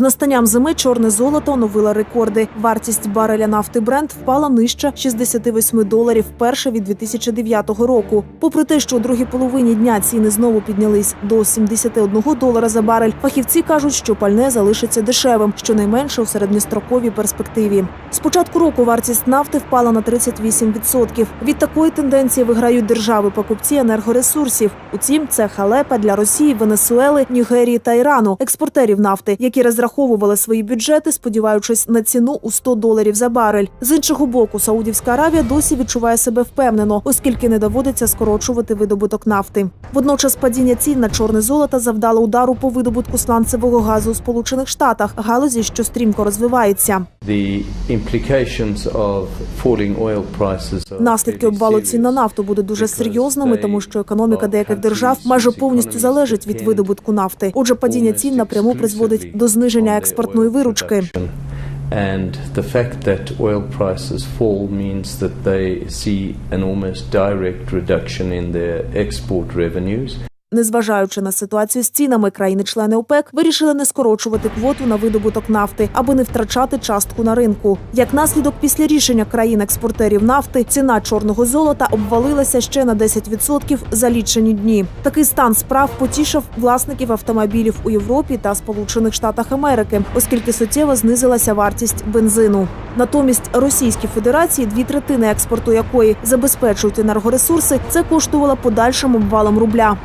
З настанням зими чорне золото оновило рекорди. Вартість бареля нафти Брент впала нижче 68 доларів вперше від 2009 року. Попри те, що у другій половині дня ціни знову піднялись до 71 долара за барель, фахівці кажуть, що пальне залишиться дешевим, щонайменше у середньостроковій перспективі. З початку року вартість нафти впала на 38%. Від такої тенденції виграють держави покупці енергоресурсів. Утім, це халепа для Росії, Венесуели, Нігерії та Ірану, експортерів нафти, які розраховували свої бюджети, сподіваючись на ціну у 100 доларів за барель. З іншого боку, Саудівська Аравія досі відчуває себе впевнено, оскільки не доводиться скорочувати видобуток нафти. Водночас падіння цін на чорне золото завдало удару по видобутку сланцевого газу у Сполучених Штатах, галузі, що стрімко розвивається. Наслідки обвалу цін на нафту будуть дуже серйозними, тому що економіка деяких держав майже повністю залежить від видобутку нафти. Отже, падіння цін напряму призводить до зниження експортної виручки. And the fact that oil prices fall means that they see an almost direct reduction in their export revenues. Незважаючи на ситуацію з цінами, країни-члени ОПЕК вирішили не скорочувати квоту на видобуток нафти, аби не втрачати частку на ринку. Як наслідок, після рішення країн-експортерів нафти ціна чорного золота обвалилася ще на 10% за лічені дні. Такий стан справ потішив власників автомобілів у Європі та Сполучених Штатах Америки, оскільки суттєво знизилася вартість бензину. Натомість Російській Федерації, дві третини експорту якої забезпечують енергоресурси, це коштувало подальшим обвалом рубля.